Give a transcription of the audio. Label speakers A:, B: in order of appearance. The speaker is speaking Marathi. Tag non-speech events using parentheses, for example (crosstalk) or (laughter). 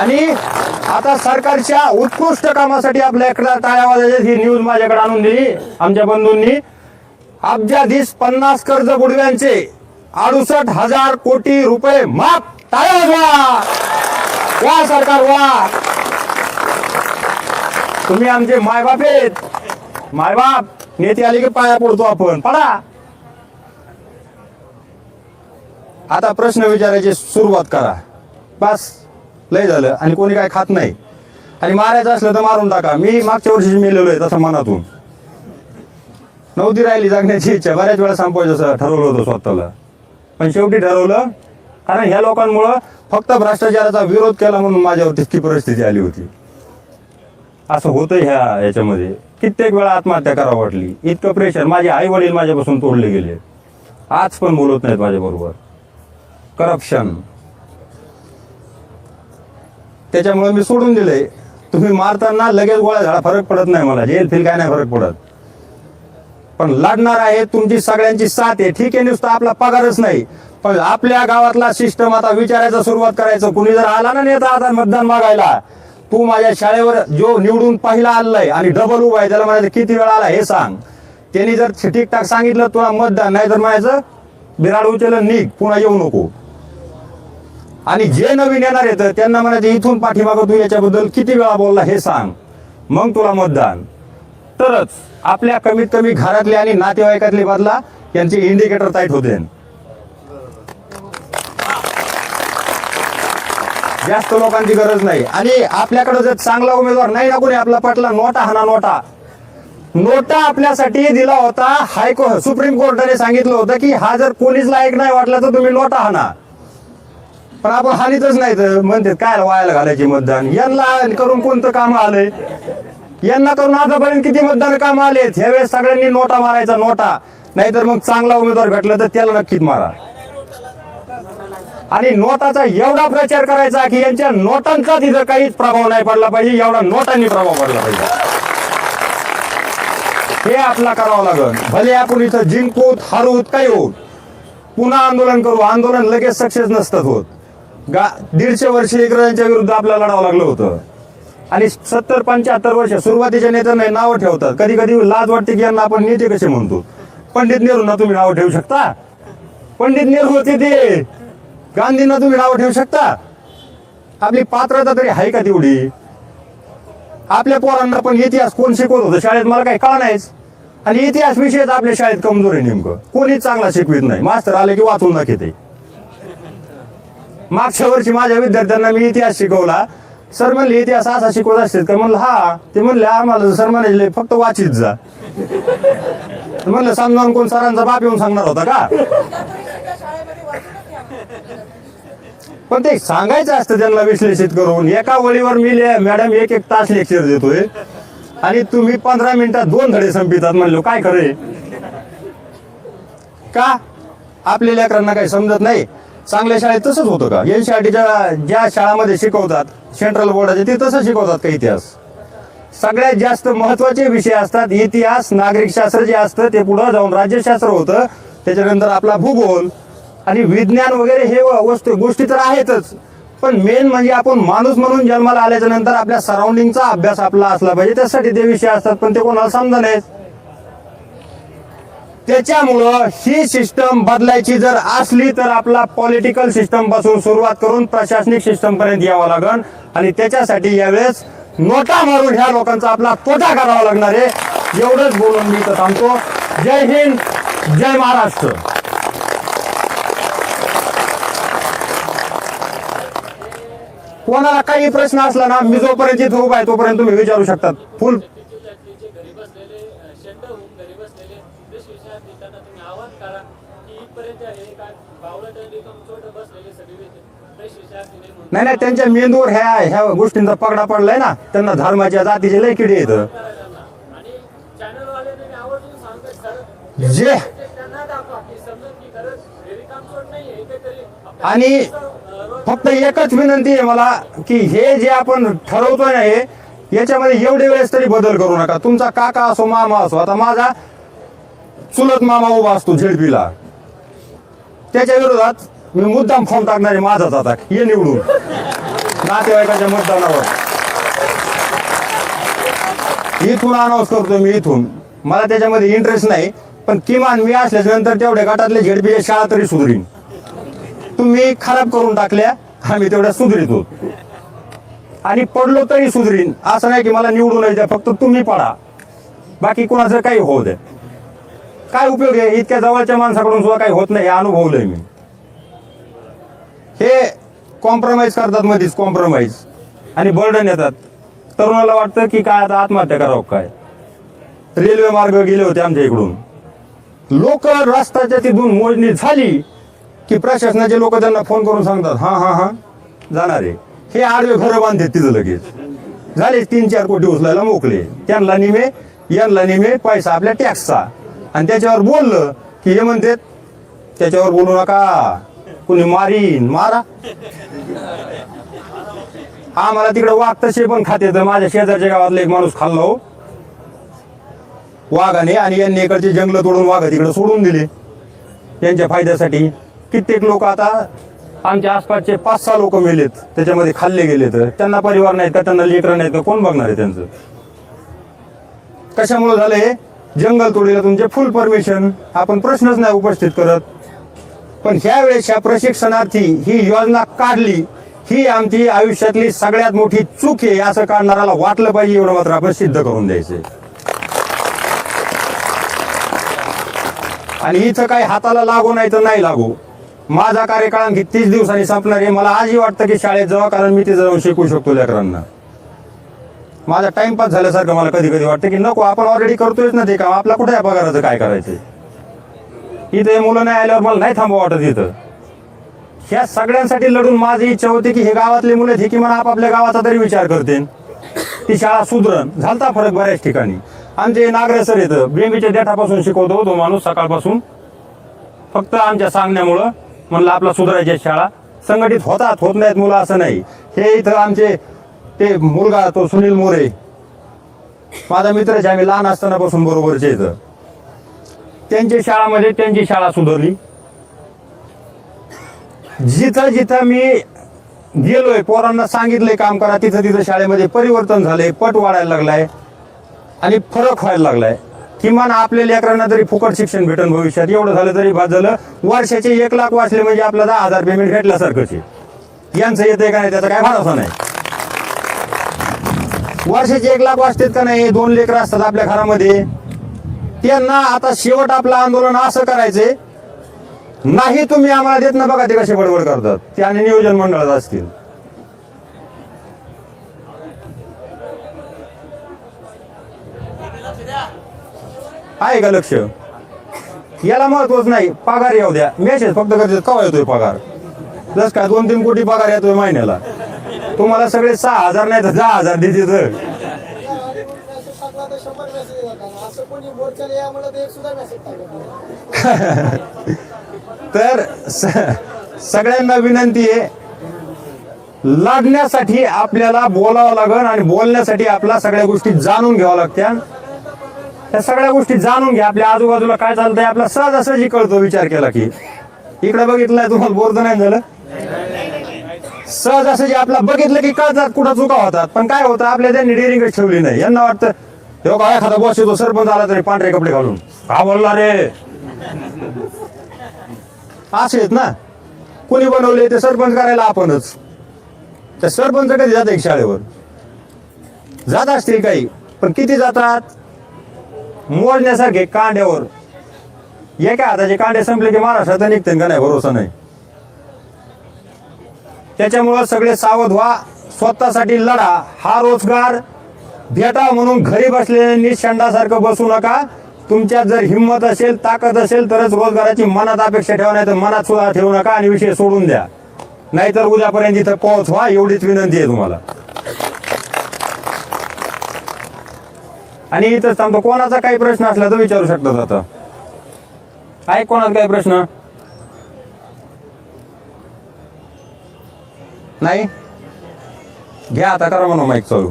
A: आणि आता सरकारच्या उत्कृष्ट कामासाठी आपल्याकडे टाळ्या वाजायच्या ही न्यूज माझ्याकडे आणून दिली आमच्या बंधूंनी. अब्जाधीश पन्नास कर्ज बुडव्यांचे अडुसष्ट हजार कोटी रुपये माफ. टाळ्या वाजवा वा सरकार वा. तुम्ही आमचे मायबाप आहेत. मायबाप नेते आले की पाया पडतो आपण. पडा. आता प्रश्न विचारायची सुरुवात करा. बस. लय झालं. आणि कोणी काय खात नाही. आणि मारायचं असलं तर मारून टाका. मी मागच्या वर्षी मेलेलो आहे तसं मनातून. नव्हती राहिली जगण्याची इच्छा. बऱ्याच वेळा संपवायचं असं ठरवलं होतं स्वतःला. पण शेवटी ठरवलं. कारण ह्या लोकांमुळं फक्त भ्रष्टाचाराचा विरोध केला म्हणून माझ्यावर तितकी परिस्थिती आली होती. असं होतं ह्या याच्यामध्ये. कित्येक वेळा आत्महत्या करावं वाटली. इतकं प्रेशर माझे आई वडील माझ्यापासून तोडले गेले. आज पण बोलत नाहीत माझ्याबरोबर. करप्शन त्याच्यामुळे मी सोडून दिले तुम्ही मारताना लगेच गोळ्या झाडा फरक पडत नाही मला. जेल फिल काय नाही फरक पडत. पण लढणार आहे तुमची सगळ्यांची साथ आहे. ठीक आहे नुसतं आपला पगारच नाही. पण आपल्या गावातला सिस्टम आता विचारायचा सुरुवात करायचं. कुणी जर आला ना नेता आता मतदान मागायला तू माझ्या शाळेवर जो निवडून पहिला आलाय आणि डबल उभा आहे त्याला म्हणायचं किती वेळा आला हे सांग. त्यांनी जर ठीकठाक सांगितलं तुला मतदान नाही तर म्हणायचं बिराड उचल निघ पुन्हा येऊ नको. आणि जे नवीन येणार येतं त्यांना म्हणायचे इथून पाठीमागं तू याच्याबद्दल किती वेळा बोलला हे सांग. मग तुला मतदान. तरच आपल्या कमीत कमी घरातले आणि नातेवाईकातले बदला यांचे इंडिकेटर टाईट होते. जास्त लोकांची गरज नाही. आणि आपल्याकडे जर चांगला उमेदवार नाही ना कोणी आपला पटला नोटा हाना नोटा. नोटा आपल्यासाठी दिला होता हायको सुप्रीम कोर्टाने सांगितलं होतं की हा जर कोणीच लायक नाही वाटला तर तुम्ही नोटा हाना. पण आपण हानीतच नाही तर म्हणतात काय वायाला घालायचे मतदान? यांना करून कोणतं काम आलंय? यांना करून आतापर्यंत किती मतदान काम आलेत ह्यावेळेस सगळ्यांनी नोटा मारायचा नोटा. नाहीतर मग चांगला उमेदवार भेटला तर त्याला नक्कीच मारा. आणि नोटाचा एवढा प्रचार करायचा की यांच्या नोटांचा तिथं काहीच प्रभाव नाही पडला पाहिजे एवढा नोटांनी प्रभाव पडला पाहिजे. हे आपला करावं लागल. भले आपण इथं जिंकूत हारूत काही होत पुन्हा आंदोलन करू. आंदोलन लगेच सक्सेस नसतात होत. गा दीडशे वर्ष इंग्रजांच्या विरुद्ध आपल्याला लढावं लागलं होतं. आणि सत्तर पंच्याहत्तर वर्ष सुरुवातीच्या नेत्यांना नावं ठेवतात. कधी कधी लाज वाटते की यांना आपण नेते कसे म्हणतो. पंडित नेहरूंना तुम्ही नावं ठेवू शकता? पंडित नेहरू होते ते. गांधींना तुम्ही नावं ठेवू शकता? आपली पात्रता तरी आहे का तेवढी? आपल्या पोरांना पण इतिहास कोण शिकवत होतं? शाळेत मला काही कळ नाहीच. आणि इतिहास विषयच आपल्या शाळेत कमजोर आहे नेमकं. कोणीच चांगला शिकवित नाही. मास्तर आले की वाचून दाखवते. मागच्या वर्षी माझ्या विद्यार्थ्यांना मी इतिहास शिकवला. सर म्हणले इतिहास असा शिकवत असतात का म्हणलं हा. ते म्हणले आम्हाला सर म्हणाले फक्त वाचित जा. म्हणलं समजावून कोण सरांचा बाप येऊन सांगणार होता का? पण ते सांगायचं असतं त्यांना विश्लेषित करून. एका वळीवर मी ले- मॅडम एक एक तास लेक्चर देतोय आणि तुम्ही पंधरा मिनिटात दोन धडे संपितात. म्हणलो काय खरे का? आपल्या लेकरांना काही समजत नाही. चांगल्या शाळेत तसंच होतं का? एनसीआरटीच्या ज्या शाळामध्ये शिकवतात सेंट्रल बोर्डाचे ते तसं शिकवतात का इतिहास? सगळ्यात जास्त महत्त्वाचे विषय असतात इतिहास नागरिक शास्त्र जे असतं ते पुढं जाऊन राज्यशास्त्र होतं. त्याच्यानंतर आपला भूगोल आणि विज्ञान वगैरे हे वस्तू गोष्टी तर आहेतच. पण मेन म्हणजे आपण माणूस म्हणून जन्माला आल्याच्यानंतर आपल्या सराउंडिंगचा अभ्यास आपला असला पाहिजे त्यासाठी ते विषय असतात पण ते कोणाला समजा नाहीत. त्याच्यामुळं ही सिस्टम बदलायची जर असली तर आपला पॉलिटिकल सिस्टमपासून सुरुवात करून प्रशासनिक सिस्टम पर्यंत यावं लागण आणि त्याच्यासाठी यावेळेस नोटा मारून ह्या लोकांचा आपला तोटा करावा लागणार आहे. एवढंच बोलून मी इथं थांबतो. जय हिंद जय महाराष्ट्र. कोणाला काही प्रश्न असला ना मी जोपर्यंत उभा आहे तोपर्यंत तुम्ही विचारू शकतात. फुल
B: तुम्ही आवाहन करा की इथपर्यंत हे काय बावळट बसलेले सगळे
A: नाही नाही त्यांच्या मेंदूवर ह्या ह्या गोष्टींचा पगडा पडलाय ना त्यांना धर्माच्या जातीचे लय किडे येतं जे आणि फक्त एकच विनंती आहे मला की हे जे आपण ठरवतोय ना हे याच्यामध्ये एवढे वेळेस तरी बदल करू नका. तुमचा काका असो मामा असो आता माझा चुलत मामा उभा असतो झेडपीला. त्याच्या विरोधात मी मुद्दाम फॉर्म टाकणारे माझाच आता. ये निवडून. नातेवाईकाच्या मतदानावर. इथून अनाऊन्स करतो मी इथून. मला त्याच्यामध्ये इंटरेस्ट नाही पण किमान मी असल्याच्या नंतर तेवढ्या गटातले झेडपीच्या शाळा तरी सुधरीन. तुम्ही खराब करून टाकल्या आम्ही तेवढ्या सुधरीतो आणि पडलो तरी सुधरीन. असं नाही की मला निवडून द्या फक्त तुम्ही पडा. बाकी कोणाचं काही होऊ द्या. काय उपयोग आहे? इतक्या जवळच्या माणसाकडून सुद्धा काही होत नाही हे अनुभवलंय मी. हे कॉम्प्रोमाइज करतात मध्येच कॉम्प्रोमाइज आणि बर्डन येतात. तरुणाला वाटतं की काय आता आत्महत्या करावं काय? रेल्वे मार्ग गेले होते आमच्या इकडून. लोक रस्त्याच्या तिथून मोजणी झाली की प्रशासनाचे लोक त्यांना फोन करून सांगतात हा हा हा जाणार आहे. हे आडवे घरं बांधतात तिथं लगेच. झाले तीन चार कोटी उचलायला मोकले. त्यांना निमे यांना निमे पैसा आपल्या टॅक्सचा. आणि त्याच्यावर बोललं की हे म्हणतात त्याच्यावर बोलू नका. कुणी मारीन मारा. आम्हाला तिकडे वाघ तसे पण खाते. तर माझ्या शेजारच्या गावातला एक माणूस खाल्ला हो. वाघाने आणि यांनी इकडचे जंगल तोडून वाघ तिकडे सोडून दिले. यांच्या फायद्यासाठी कित्येक लोक आता आमच्या आसपासचे पाच सहा लोक मेलेत. त्याच्यामध्ये खाल्ले गेले तर. त्यांना परिवार नाहीत का? त्यांना लेकरं नाहीत का? कोण बघणार आहे त्यांचं? कशामुळे झालं हे जंगल तोडीला तुमचे फुल परमिशन आपण प्रश्नच नाही उपस्थित करत. पण ह्या वेळेस ह्या प्रशिक्षणार्थी ही योजना काढली. ही आमची आयुष्यातली सगळ्यात मोठी चूक आहे असं काढणाऱ्याला वाटलं पाहिजे एवढं मात्र आपण सिद्ध करून द्यायचे आणि इथं काही हाताला लागू नाही तर नाही लागू. माझा कार्यकाळ आणखी तीस दिवसांनी संपणार आहे. मला आजही वाटतं की शाळेत जावं कारण मी ते जाऊन शिकू शकतो लेकरांना. माझा टाइमपास झाल्यासारखं मला कधी कधी वाटतं की नको आपण ऑलरेडी करतोयच ना ते काम. आपला कुठे आहे पगाराचं काय करायचं इथे मुलं नाही आल्यावर मला नाही थांबवा वाटत इथं. ह्या सगळ्यांसाठी लढून माझी इच्छा होती की हे गावातले मुलं आहेत, हे किमान आपापल्या गावाचा तरी विचार करते ती शाळा सुधरण. झालता फरक बऱ्याच ठिकाणी. आमचे नागरे सर येतं बेंबीच्या देठापासून शिकवतो तो माणूस सकाळपासून. फक्त आमच्या सांगण्यामुळं म्हणलं आपला सुधारायची शाळा. संघटित होतात होत नाहीत मुलं असं नाही. हे इथं आमचे ते मुलगा तो सुनील मोरे. माझा मित्रच आम्ही लहान असतानापासून बरोबरचे इथं त्यांच्या शाळामध्ये त्यांची शाळा सुधारली. जिथं जिथं मी गेलोय पोरांना सांगितलंय काम करा तिथं तिथं शाळेमध्ये परिवर्तन झालंय पट वाढायला लागलाय आणि फरक व्हायला लागलाय. किमान आपल्या लेकरांना तरी फुकट शिक्षण भेटन भविष्यात एवढं झालं तरी बाद झालं. वर्षाचे एक लाख वाचले म्हणजे आपलं दहा हजार पेमेंट भेटल्यासारखंच यांचं येतंय का नाही त्याचा काय भरोसा नाही. वर्षाचे एक लाख वाचतात का नाही? दोन लेकर असतात आपल्या घरामध्ये. त्यांना आता शेवट आपलं आंदोलन असं करायचंय नाही तुम्ही आम्हाला देत ना बघा ते कसे बडबड करतात. ते आणि नियोजन मंडळात असतील. आहे का लक्ष? याला महत्वच नाही. पगार येऊ द्या. मेसेज फक्त करते कवा येतोय पगार? प्लस काय दोन तीन कोटी पगार येतोय महिन्याला. तुम्हाला सगळे सहा हजार नाही तर दहा हजार देते तर. (laughs)
C: तर
A: सगळ्यांना विनंती आहे लढण्यासाठी आपल्याला बोलावं लागल आणि बोलण्यासाठी आपल्या सगळ्या गोष्टी जाणून घ्याव्या लागत्या. त्या सगळ्या गोष्टी जाणून घ्या. आपल्या आजूबाजूला काय चालतंय आपला सहजासहजी कळतो विचार केला की. इकडे बघितलंय तुम्हाला बोर नाही झालं. सहजासहजी आपला बघितलं की कळतात कुठं चुका होतात. पण काय होतं आपल्या त्यांनी डेअरिंग ठेवली नाही. यांना वाटतं तेव्हा काय एखादा बॉस येतो सरपंच आला तरी पांढरे कपडे घालून. का बोलला रे? असे आहेत ना. कोणी बनवले ते सरपंच करायला आपणच. त्या सरपंच कधी जाते एक शाळेवर? जात असतील काही पण किती जातात? मोजण्यासारखे कांड्यावर. एका हाताचे कांडे संपले की महाराष्ट्रात निघते का नाही? भरोसा नाही. त्याच्यामुळं सगळे सावध व्हा. स्वतःसाठी लढा. हा रोजगार भेटा म्हणून घरी बसलेल्यांनी शेंडासारखं बसू नका. तुमच्यात जर हिंमत असेल ताकद असेल तरच रोजगाराची मनात अपेक्षा ठेवा नाही तर मनात सुद्धा ठेवू नका आणि विषय सोडून द्या. नाहीतर उद्यापर्यंत इथं पोहोच व्हा एवढीच विनंती आहे तुम्हाला. आणि इथं थांबतो. कोणाचा काही प्रश्न असला तर विचारू शकतात आता. आहे कोणाचा काही प्रश्न? नाही? घ्या आता करा म्हणून माईक चालू.